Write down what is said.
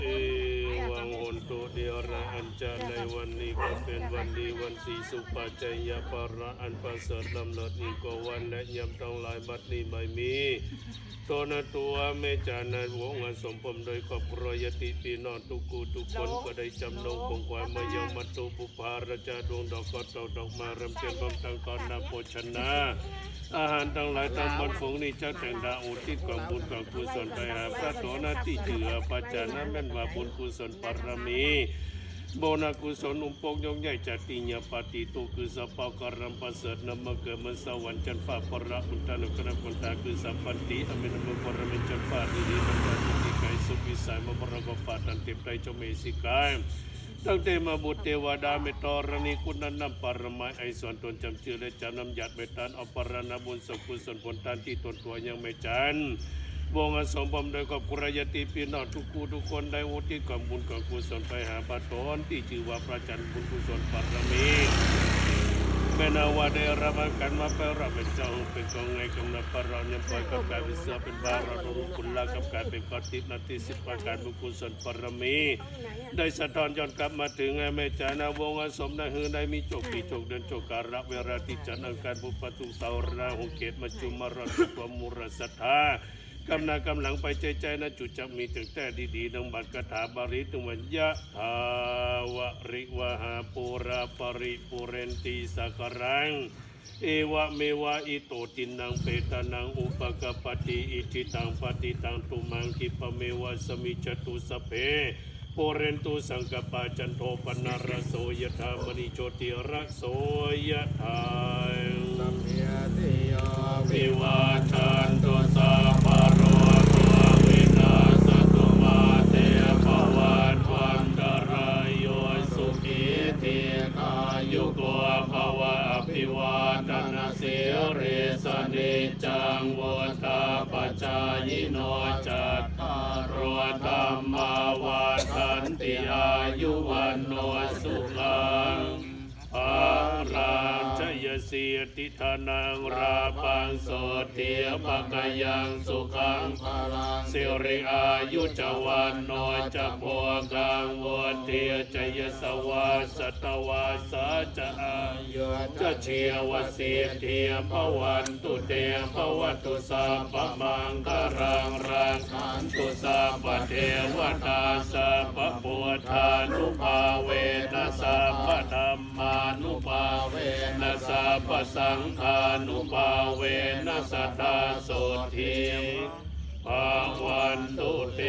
eh, ตุเดียระอันจะในวันนี้ก็เป็นวันดีวันสีสุปัจจยปาระอันประเสริฐลำเลิศนี้ก็วันและยำต้องหลายบัดนี้ไม่มีตัวนาตัวเมจานายวงศ์สมพมโดยครอบรัวยติปีนอนทุกูทุกคนก็ได้จำนงคงความมายังมัตตุปุภาราชาดวงดอกกอดดอกดอกมารำเทียนบำตังกรนาโภชนะอาหารทั้งหลายตามบนฝงนี้เจ้าแต่งดาอุทิศกองบุญกองกุศลไปหาพระโตนาที่เจือปัจจานะแม่นว่าบุญกุศลปรมีนีโบนากุศลอุปกยงใหญ่จัติญาปฏิตุคือสัพพะกรัมประเสริฐนามเกิดมสวรรค์จันฟ้าปราอุตานุกรกุนตาคือสัมปันติอเมนมปรมจันฟ้าดีดีนันตาติกายสุวิสัยมปรกฟาตันเต็มใจจเมสิกายตั้งแต่มาบุตรเทวดาเมตรณีคุณนันนำปรมัยไอส่วนตนจำชื่อและจำนำหยัดเมตานอปรณบุญสกุลส่วนผลทานที่ตนตัวยังไม่จันทร์ วงอสมบมโดยกับกุรยติปีนอทุกคูทุกคนได้อุทิศกองบุญกองกุศลไปหาปาตนที่ชื่อว่าพระจันทร์บุญกุศลปรมีแม่นาวาได้รับกันมาไปรับเป็นเจ้าเป็นกองไงกำนับปรยังปล่อยกับการเป็นเสือเป็นบาราดุคุณลากับการเป็นกอตินาทีสิบประการบุญกุศลปรมี ได้สะท้อนย้อนกลับมาถึงไอ้แม่จานาวงอสมนาฮือได้มีโจกปีโจกเดินโจกการะเวลาที่จันทร์อังคารบุปผาทุสาวราหุเกตมาจุมมารสุความมุรสัทธา กำนากำลังไปใจใจนะจุดจะมีถึงแต่ดีๆดังบัตรคาถาบาริตุมันยะทาวริวหาปุราปริปุเรนตีสักรัง เอวะเมวะอิโตตินังเปตานังอุปกปปติอิทิตังปฏิตังตุมังคิปเมวะสมิจตุสเพโปเรนตุสังกปาจันโทปนารโสยธามณิโชติระโสยธาสัพเพติโยิวาตนาสิริสนิจังวุฒาปจายโนจัตตารโอธรรมาวาทันติอายุวันโนสุข สีติธานังราปังโสเทียปะกยังสุขังพาลังสิริอายุจวันโนจะโพกังวเทียจยสวาสตวาสาจะอาโยจะเชียวสีเทียพวันตุเตพวัตุสัพพมังคารังรังขันตุสัพเทวตาสัพพปุทธานุภาเว นะสัพสังฆานุภาเวนะสสัทธาโสทีภาวันตุเต